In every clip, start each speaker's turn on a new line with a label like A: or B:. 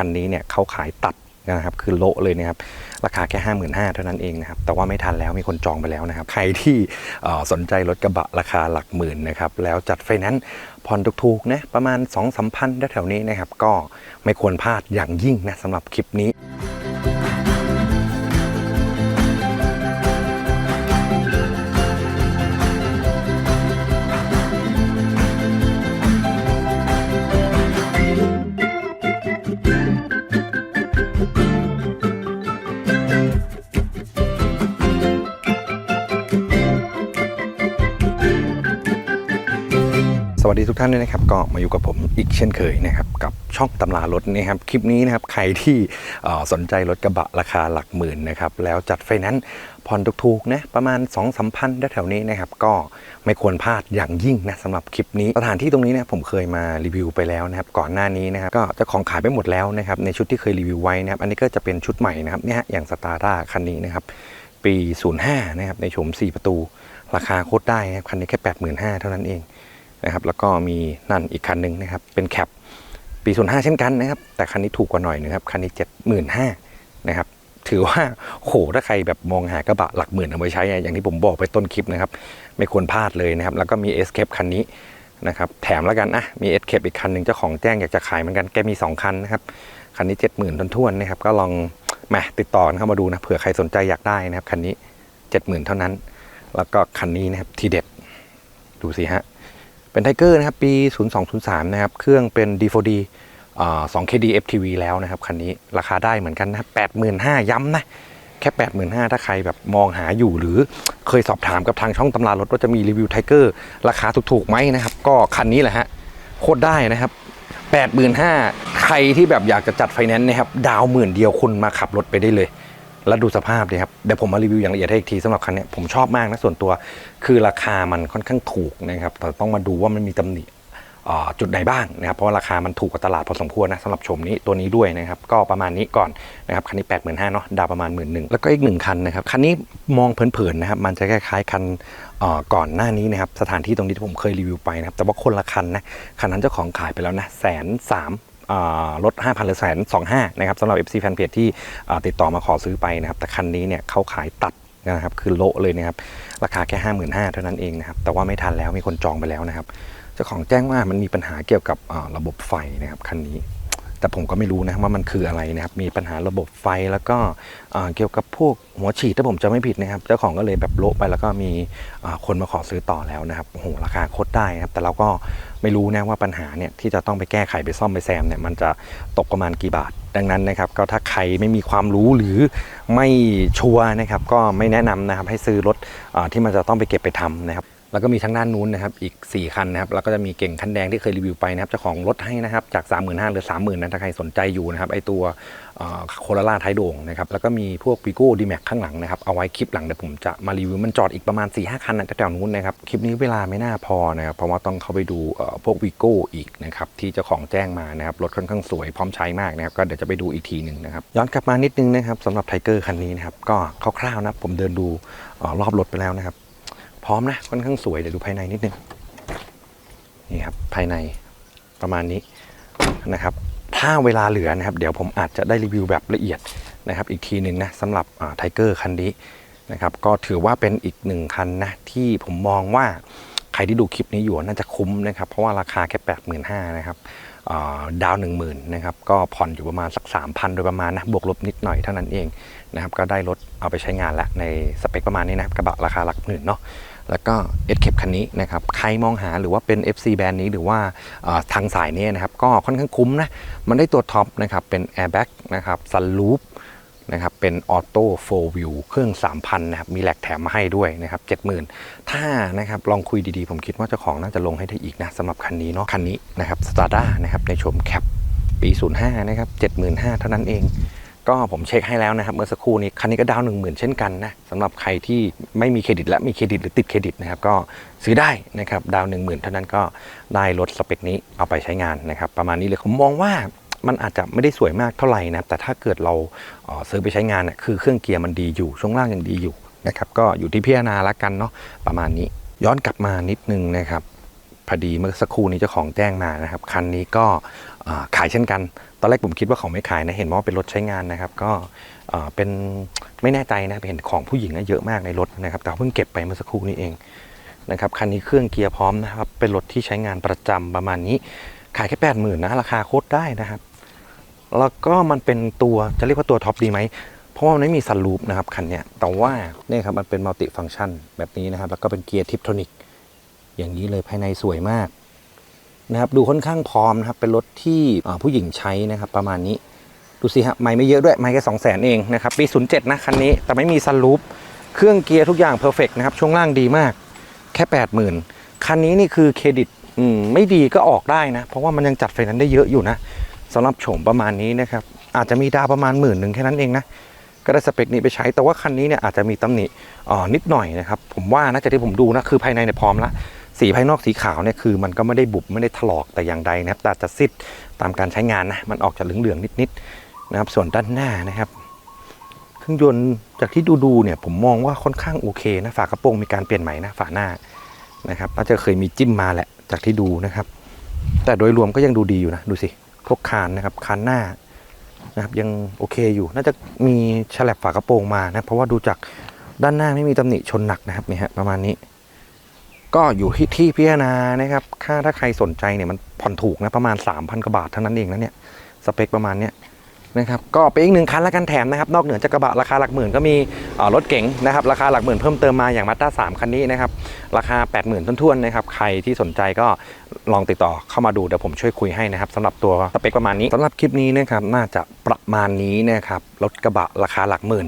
A: คันนี้เนี่ยเขาขายตัดนะครับคือโละเลยนะครับราคาแค่ 5 5 0 0 0เท่านั้นเองนะครับแต่ว่าไม่ทันแล้วมีคนจองไปแล้วนะครับใครที่สนใจรถกระบะราคาหลักหมื่นนะครับแล้วจัดไฟแนนซ์ผ่อนถูกๆนะประมาณ 2 3 พันแถวๆนี้นะครับก็ไม่ควรพลาดอย่างยิ่งนะสำหรับคลิปนี้ วัสดีทุกท่านด้วยนะครับก็มาอยู่กับผมอีกเช่นเคยนะครับกับช่องตำรารถนะครับคลิปนี้นะครับใครที่สนใจรถกระบะราคาหลักหมื่นนะครับแล้วจัดไฟแนนซ์ผ่อนถูกๆนะประมาณ2 3 0 0พันแถวนี้นะครับก็ไม่ควรพลาดอย่างยิ่งนะสำหรับคลิปนี้สถานที่ตรงนี้นี่ยผมเคยมารีวิวไปแล้วนะครับก่อนหน้านี้นะครับก็เจะของขายไปหมดแล้วนะครับในชุดที่เคยรีวิวไว้นะครับอันนี้ก็จะเป็นชุดใหม่นะครับเนี่ยฮะอย่างสตาร์ด้าคันนี้นะครับปี 05นะครับในโฉม4 ประตู ราคาโคตรได้นะครับคันนี้แค่ 85,000เท่านั้นเอง นะครับ แล้วก็มีนั่นอีกคันหนึ่งนะครับ เป็นแคปปี05เช่นกันนะครับ แต่คันนี้ถูกกว่าหน่อยนะครับ คันนี้75,000นะครับ ถือว่าโหถ้าใครแบบมองหากระบะหลักหมื่นเอาไปใช้อะอย่างที่ผมบอกไปต้นคลิปนะครับ ไม่ควรพลาดเลยนะครับ แล้วก็มี Escape คันนี้นะครับ แถมแล้วกันนะ มี Escape อีกคันหนึ่งเจ้าของแจ้งอยากจะขายเหมือนกัน แกมี 2 คันนะครับ คันนี้ 70,000ต้นท้วนๆนะครับ ก็ลองมาติดต่อเข้ามาดูนะ เผื่อใครสนใจอยากได้นะครับ คันนี้ 70,000 เท่านั้น แล้วก็คันนี้นะครับ ทีเด็ด ดูสิฮะ เป็นไทเกอร์นะครับปี 0203 นะครับ เครื่องเป็น D4D อ่า 2KD FTV แล้วนะครับคันนี้ราคาได้เหมือนกันนะ85,000ย้ำนะแค่ 85,000ถ้าใครแบบมองหาอยู่หรือเคยสอบถามกับทางช่องตำรารถว่าจะมีรีวิวไทเกอร์ราคาถูกๆไหมนะครับ ก็คันนี้แหละฮะโคตรได้นะครับ85,000ใครที่แบบอยากจะจัดไฟแนนซ์นะครับ ดาวหมื่นเดียวคุณมาขับรถไปได้เลย แล้วดูสภาพดิครับ เดี๋ยวผมมารีวิวอย่างละเอียดให้อีกทีสำหรับคันนี้ผมชอบมากนะส่วนตัว คือราคามันค่อนข้างถูกนะครับ แต่ต้องมาดูว่ามันมีตำหนิจุดไหนบ้างนะครับ เพราะว่าราคามันถูกกว่าตลาดพอสมควรนะสำหรับชมนี้ตัวนี้ด้วยนะครับ ก็ประมาณนี้ก่อนนะครับ คันนี้8 5 0 0 0เนาะดาวประมาณหมื่นหนึ่งแล้วก็อีกหนึ่งคันนะครับ คันนี้มองเผินๆนะครับ มันจะคล้ายๆคันก่อนหน้านี้นะครับ สถานที่ตรงนี้ที่ผมเคยรีวิวไปนะครับ แต่ว่าคนละคันนะ คันนั้นเจ้าของขายไปแล้วนะแสนสาม ลด 5,000หรือแสนสองห้านะครับสำหรับ FC แฟนเพจที่ติดต่อมาขอซื้อไปนะครับ แต่คันนี้เนี่ยเขาขายตัดนะครับคือโละเลยนะครับราคาแค่ 55,000เท่านั้นเองนะครับแต่ว่าไม่ทันแล้วมีคนจองไปแล้วนะครับเจ้าของแจ้งว่ามันมีปัญหาเกี่ยวกับระบบไฟนะครับคันนี้ แต่ผมก็ไม่รู้นะว่ามันคืออะไรนะครับ มีปัญหาระบบไฟแล้วก็เกี่ยวกับพวกหัวฉีดถ้าผมจะไม่ผิดนะครับ เจ้าของก็เลยแบบโละไปแล้วก็มีคนมาขอซื้อต่อแล้วนะครับโอ้โหราคาโคตรได้นะครับ แต่เราก็ไม่รู้นะว่าปัญหาเนี่ยที่จะต้องไปแก้ไขไปซ่อมไปแซมเนี่ยมันจะตกประมาณกี่บาท ดังนั้นนะครับ ก็ถ้าใครไม่มีความรู้หรือไม่ชัวร์นะครับ ก็ไม่แนะนำนะครับให้ซื้อรถอที่มันจะต้องไปเก็บไปทำนะครับ แล้วก็มีทางด้านนู้นนะครับอีก 4 คันนะครับแล้วก็จะมีเก่งคันแดงที่เคยรีวิวไปนะครับเจ้าของรถให้นะครับจาก 3 5 0 0 0หรือ 30,000นะถ้าใครสนใจอยู่นะครับไอตัวโคโรล่าไทยโด่งนะครับแล้วก็มีพวกปีโก้ดีแม็กข้างหลังนะครับเอาไว้คลิปหลังเดี๋ยวผมจะมารีวิวมันจอดอีกประมาณ 4 5 คันนะแถวนู้นนะครับคลิปนี้เวลาไม่น่าพอนะครับเพราะว่าต้องเข้าไปดูพวกวีโก้อีกนะครับที่เจ้าของแจ้งมานะครับรถค่อนข้างสวยพร้อมใช้มากนะครับก็เดี๋ยวจะไปดูอีกทีหนึ่งนะครับย้อนกลับมานิดนึงนะครับสำหรับไทเกอร์คันนี้นะครับก็คร่าวๆนะผมเดินดูออรอบรถไปแล้วนะครับ ร้อมนะค่อนข้างสวยเดี๋ยวดูภายในนิดนึงนี่ครับภายในประมาณนี้นะครับ ถ้าเวลาเหลือนะครับ เดี๋ยวผมอาจจะได้รีวิวแบบละเอียดนะครับ อีกทีหนึ่งนะสำหรับไทเกอร์คันนี้นะครับก็ถือว่าเป็นอีกหนึ่งคันนะที่ผมมองว่าใครที่ดูคลิปนี้อยู่น่าจะคุ้มนะครับ เพราะว่าราคาแค่ 8 5 0 0 0นะครับ ดาวหนึ่งหมื่นนะครับก็ผ่อนอยู่ประมาณสัก 3,000 โดยประมาณนะบวกลบนิดหน่อยเท่านั้นเองนะครับก็ได้รถเอาไปใช้งานแล้วในสเปคประมาณนี้นะครับกระบะราคาหลักหมื่นเนาะแล้วก็เอสเคปคันนี้นะครับใครมองหาหรือว่าเป็น FC แบรนด์นี้หรือว่าทางสายนี้นะครับก็ค่อนข้างคุ้มนะมันได้ตัวท็อปนะครับเป็นแอร์แบ็กนะครับซันลูป นะครับเป็นออโต้โฟวิวเครื่อง 3,000 นะครับ มีแหลกแถมมาให้ด้วยนะครับ 70,000 ถ้านะครับลองคุยดีๆ ผมคิดว่าเจ้าของน่าจะลงให้ได้อีกนะสำหรับคันนี้เนาะคันนี้นะครับสตาร์ด้านะครับในโฉมแคปปี 05 นะครับ 75,000 เท่านั้นเอง ก็ผมเช็คให้แล้วนะครับ เมื่อสักครู่นี้คันนี้ก็ดาวหนึ่งหมื่นเช่นกันนะสำหรับใครที่ไม่มีเครดิตและมีเครดิตหรือติดเครดิตนะครับก็ซื้อได้นะครับดาวหนึ่งหมื่นเท่านั้นก็ได้รถสเปคนี้เอาไปใช้งานนะครับประมาณนี้เลยผมมองว่า มันอาจจะไม่ได้สวยมากเท่าไหร่นะแต่ถ้าเกิดเราเซื้อไปใช้งานน่ะคือเครื่องเกียร์มันดีอยู่ช่วงล่างยังดีอยู่นะครับก็อยู่ที่พิจารณาละกันเนาะประมาณนี้ ย้อนกลับมานิดนึงนะครับพอดีเมื่อสักครู่นี้เจ้าของแจ้งมานะครับคันนี้ก็ขายเช่นกัน ตอนแรกผมคิดว่าของไม่ขายนะเห็นว่าเป็นรถใช้งานนะครับก็เป็นไม่แน่ใจนะเห็นของผู้หญิงนะเยอะมากในรถนะครับแต่เพิ่งเก็บไปเมื่อสักครู่นี้เองนะครับคันนี้เครื่องเกียร์พร้อมนะครับเป็นรถที่ใช้งานประจำประมาณนี้ ขายแค่แปดหมื่นนะราคาโคตรได้นะครับ แล้วก็มันเป็นตัวจะเรียกว่าตัวท็อปดีไหมเพราะว่ามันไม่มีซันรูปนะครับคันเนี้ยแต่ว่าเนี่ยครับมันเป็นมัลติฟังชันแบบนี้นะครับ แล้วก็เป็นเกียร์ทิปโทนิกอย่างนี้เลยภายในสวยมากนะครับดูค่อนข้างพร้อมนะครับเป็นรถที่ผู้หญิงใช้นะครับประมาณนี้ดูสิฮะไม่ไม่เยอะด้วยไม่แค่สองแสนเองนะครับปี 07 นะคันนี้แต่ไม่มีซันรูปเครื่องเกียร์ทุกอย่างเพอร์เฟกนะครับช่วงล่างดีมากแค่ 80,000 คันนี้นี่คือเครดิตไม่ดีก็ออกได้นะ เพราะว่ามันยังจัดไฟนนซ์ได้เยอะอยู่นะ สำหรับโฉมประมาณนี้นะครับ อาจจะมีดาวประมาณหมื่นหนึ่งแค่นั้นเองนะ ก็ได้สเปคนี้ไปใช้ แต่ว่าคันนี้เนี่ยอาจจะมีตำหนิอ่อนิดหน่อยนะครับ ผมว่านะจากที่ผมดูนะ คือภายในเนี่ยพร้อมละ สีภายนอกสีขาวเนี่ยคือมันก็ไม่ได้บุบไม่ได้ถลอกแต่อย่างใดนะครับ แต่จะซิดตามการใช้งานนะ มันออกจากเหลืองๆนิดๆนะครับ ส่วนด้านหน้านะครับเครื่องยนต์จากที่ดูๆเนี่ยผมมองว่าค่อนข้างโอเคนะ ฝากระโปรงมีการเปลี่ยนใหม่นะฝาหน้านะครับน่าจะเคยมีจิ้มมาแหละจากที่ดูนะครับ แต่โดยรวมก็ยังดูดีอยู่นะดูสิ พวกคานนะครับคานหน้านะครับยังโอเคอยู่ น่าจะมีฉลับฝากระโปรงมานะเพราะว่าดูจากด้านหน้าไม่มีตำหนิชนหนักนะครับเนี่ยฮะประมาณนี้ ก็อยู่ที่ที่พิจารณานะครับ ค่าถ้าใครสนใจเนี่ยมันผ่อนถูกนะประมาณ 3,000กว่าบาทเท่านั้นเองนะเนี่ยสเปคประมาณเนี้ย นะครับก็เป็นอีกหนึ่งคันละกันแถมนะครับนอกเหนือจากกระบะราคาหลักหมื่นก็มีรถเก๋งนะครับราคาหลักหมื่นเพิ่มเติมมาอย่างมาด้าสามคันนี้นะครับราคา 80,000ต้นๆนะครับใครที่สนใจก็ลองติดต่อเข้ามาดูเดี๋ยวผมช่วยคุยให้นะครับสำหรับตัวสเปคประมาณนี้สำหรับคลิปนี้นะครับน่าจะประมาณนี้นะครับรถกระบะราคาหลักหมื่น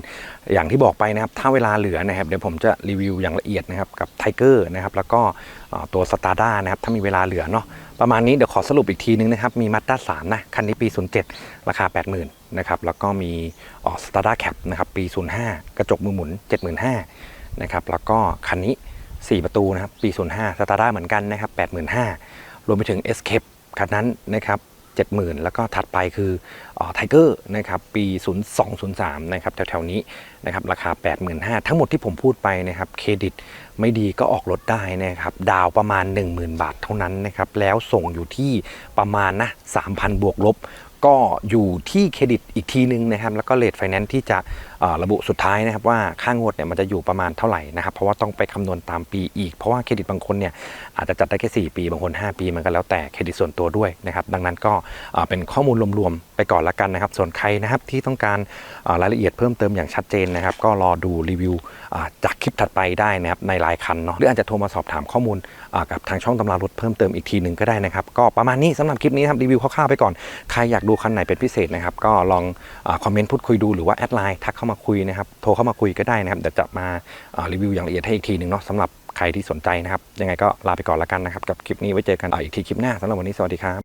A: อย่างที่บอกไปนะครับถ้าเวลาเหลือนะครับเดี๋ยวผมจะรีวิวอย่างละเอียดนะครับกับไทเกอร์นะครับแล้วก็ตัวสตาร์ด้านะครับถ้ามีเวลาเหลือเนาะ ประมาณนี้เดี๋ยวขอสรุปอีกทีนึงนะครับ มีมัตต้าสามนะ คันนี้ปี 07 ราคา 80,000นะครับ แล้วก็มีออสตาร์ดาแคปนะครับ ปี 05 กระจกมือหมุน 75,000นะครับ แล้วก็คันนี้ 4 ประตูนะครับ ปี 05 สตาร์ดาเหมือนกันนะครับ 85,000รวมไปถึง Escape คันนั้นนะครับ 70,000 แล้วก็ถัดไปคือไทเกอร์นะครับปี 0203 นะครับแถวๆนี้นะครับราคา 85,000 ทั้งหมดที่ผมพูดไปนะครับเครดิตไม่ดีก็ออกรถได้นะครับดาวประมาณ 10,000 บาทเท่านั้นนะครับแล้วส่งอยู่ที่ประมาณนะ 3,000 บวกลบ ก็อยู่ที่เครดิตอีกทีนึงนะครับแล้วก็เลทไฟแนนซ์ที่จะ ระบุสุดท้ายนะครับว่าค่างวดเนี่ยมันจะอยู่ประมาณเท่าไหร่นะครับเพราะว่าต้องไปคำนวณตามปีอีก เพราะว่าเครดิตบางคนเนี่ยอาจจะจัดได้แค่4ปีบางคน 5 ปีมันก็แล้วแต่เครดิตส่วนตัวด้วยนะครับดังนั้นก็เป็นข้อมูลรวมๆไปก่อนละกันนะครับ ส่วนใครนะครับที่ต้องการรายละเอียดเพิ่มเติมอย่างชัดเจนนะครับ ก็รอดูรีวิวจากคลิปถัดไปได้นะครับในรายคันเนาะหรืออาจจะโทรมาสอบถามข้อมูลกับทางช่องตำรารถเพิ่มเติมอีกทีหนึ่งก็ได้นะครับ ก็ประมาณนี้สำหรับคลิปนี้ครับรีวิวคร่าวๆไปก่อนใครอยากดูคันไหนเป็นพิเศษนะครับก็ลองอคอมเมนต์พูดคุยดูหรือว่าแอดไลน์ทักเข้ามาคุยนะครับ โทรเข้ามาคุยก็ได้นะครับ เดี๋ยวจะมาารีวิวอย่างละเอียดให้อีกทีหนึ่งเนาะสำหรับใครที่สนใจนะครับ ยังไงก็ลาไปก่อนละกันนะครับ กับคลิปนี้ไว้เจอกันออีกทีคลิปหน้าสำหรับวันนี้สวัสดีครับ